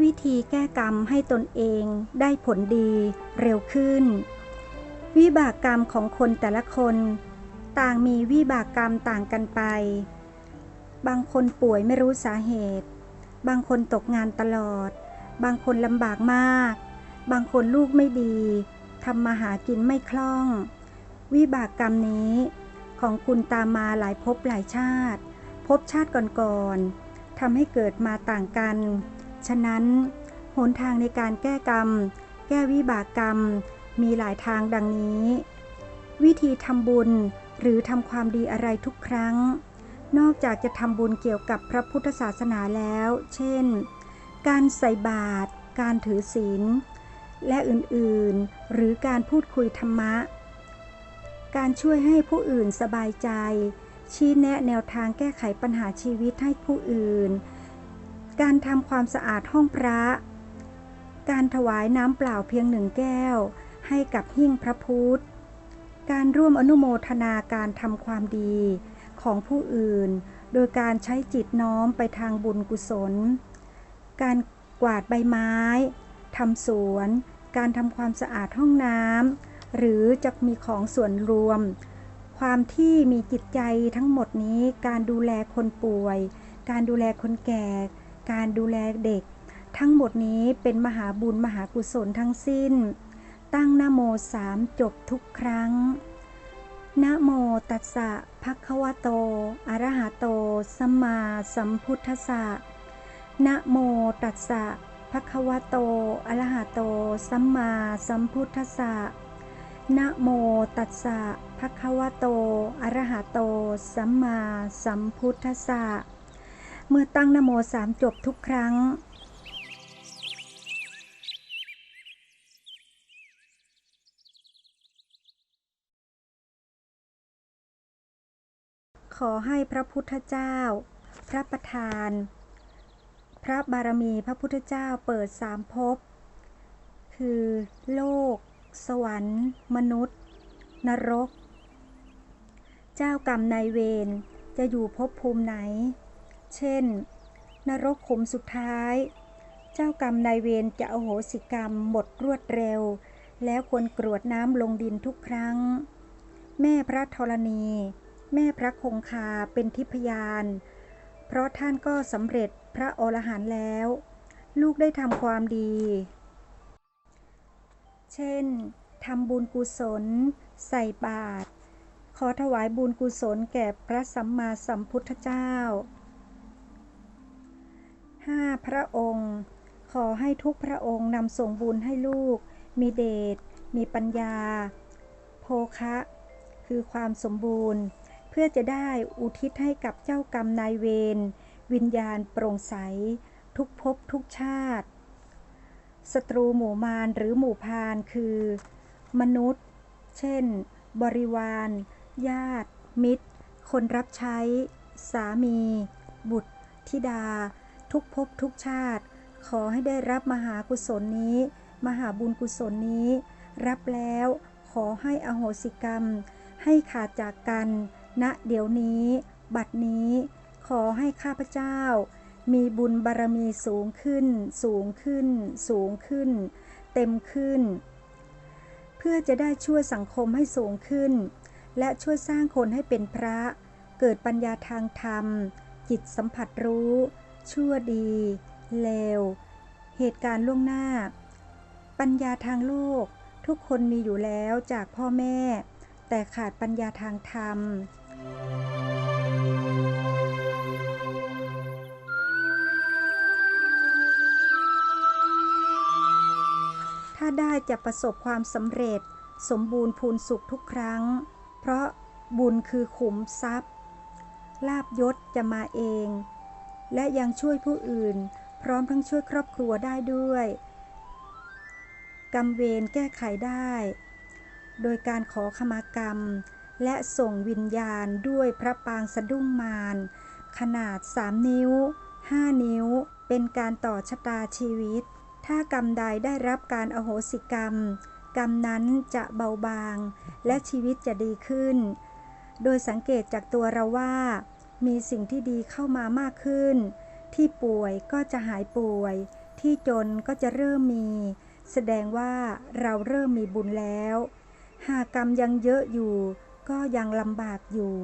วิธีแก้กรรมให้ตนเองได้ผลดีเร็วขึ้น วิบากกรรมของคนแต่ละคน ต่างมีวิบากกรรมต่างกันไป บางคนป่วยไม่รู้สาเหตุ บางคนตกงานตลอด บางคนลำบากมาก บางคนลูกไม่ดีทำมาหากินไม่คล่อง วิบากกรรมนี้ของคุณตามมาหลายภพหลายชาติภพชาติก่อนๆทำให้เกิดมาต่างกัน ฉะนั้น หนทางในการแก้กรรม แก้วิบากกรรม มีหลายทางดังนี้ วิธีทำบุญหรือทำความดีอะไรทุกครั้ง นอกจากจะทำบุญเกี่ยวกับพระพุทธศาสนาแล้ว เช่น การใส่บาตร การถือศีล และอื่นๆ หรือการพูดคุยธรรมะ การช่วยให้ผู้อื่นสบายใจ ชี้แนะแนวทางแก้ไขปัญหาชีวิตให้ผู้อื่น การทำความสะอาดห้องพระ การถวายน้ำเปล่าเพียงหนึ่งแก้ว ให้กับหิ้งพระพุทธ การร่วมอนุโมทนาการทำความดีของผู้อื่น โดยการใช้จิตน้อมไปทางบุญกุศล การกวาดใบไม้ ทำสวน การทำความสะอาดห้องน้ำ หรือจะมีของส่วนรวม ความที่มีจิตใจทั้งหมดนี้ การดูแลคนป่วย การดูแลคนแก่ การดูแลเด็ก ทั้งหมดนี้เป็นมหาบุญมหากุศลทั้งสิ้น ตั้งนโมสามจบทุกครั้งนะโมตัสสะภะคะวะโต อะระหะโต สัมมาสัมพุทธัสสะนะโมตัสสะภะคะวะโต อะระหะโต สัมมาสัมพุทธัสสะนะโมตัสสะภะคะวะโต อะระหะโต สัมมาสัมพุทธัสสะ เมื่อตั้งนโมสามจบทุกครั้งขอให้พระพุทธเจ้า พระประธาน พระบารมีพระพุทธเจ้าเปิดสามภพ คือ โลก สวรรค์ มนุษย์ นรก เจ้ากรรมนายเวร จะอยู่ภพภูมิไหน เช่น นรกขุมสุดท้าย เจ้ากรรมนายเวรจะอโหสิกรรมหมดรวดเร็ว แล้วควรกรวดน้ำลงดินทุกครั้ง แม่พระธรณี แม่พระคงคาเป็นทิพยาน เพราะท่านก็สำเร็จพระอรหันต์แล้ว ลูกได้ทำความดี เช่นทำบุญกุศล ใส่บาตรขอถวายบุญกุศลแก่พระสัมมาสัมพุทธเจ้า ห้าพระองค์ ขอให้ทุกพระองค์นำส่งบุญให้ลูก มีเดช มีปัญญา โภคะ คือความสมบูรณ์ เพื่อจะได้อุทิศให้กับเจ้ากรรมนายเวร วิญญาณโปร่งใส ทุกภพทุกชาติ ศัตรูหมู่มารหรือหมู่พานคือ มนุษย์ เช่น บริวาร ญาติ มิตร คนรับใช้ สามี บุตรธิดา ทุกภพทุกชาติ ขอให้ได้รับมหากุศลนี้ มหาบุญกุศลนี้ รับแล้วขอให้อโหสิกรรม ให้ขาดจากกัน ณเดี๋ยวนี้ บัดนี้ ขอให้ข้าพเจ้า มีบุญบารมีสูงขึ้น สูงขึ้น สูงขึ้น เต็มขึ้น เพื่อจะได้ช่วยสังคมให้สูงขึ้น และช่วยสร้างคนให้เป็นพระ เกิดปัญญาทางธรรม จิตสัมผัสรู้ ชั่วดี เลว เหตุการณ์ล่วงหน้า ปัญญาทางโลก ทุกคนมีอยู่แล้วจากพ่อแม่ แต่ขาดปัญญาทางธรรม ถ้าได้จะประสบความสำเร็จ สมบูรณ์พูนสุขทุกครั้ง เพราะบุญคือขุมทรัพย์ ลาบยศจะมาเอง และยังช่วยผู้อื่น พร้อมทั้งช่วยครอบครัวได้ด้วยกรรมเวรแก้ไขได้ โดยการขอขมากรรม และส่งวิญญาณด้วยพระปางสะดุ้งมาร ขนาด 3 นิ้ว 5 นิ้ว เป็นการต่อชะตาชีวิต ถ้ากรรมใดได้รับการอโหสิกรรม กรรมนั้นจะเบาบาง และชีวิตจะดีขึ้น โดยสังเกตจากตัวเราว่า มีสิ่งที่ดีเข้ามามากขึ้น ที่ป่วยก็จะหายป่วย ที่จนก็จะเริ่มมี แสดงว่าเราเริ่มมีบุญแล้ว หากกรรมยังเยอะอยู่ ก็ยังลำบากอยู่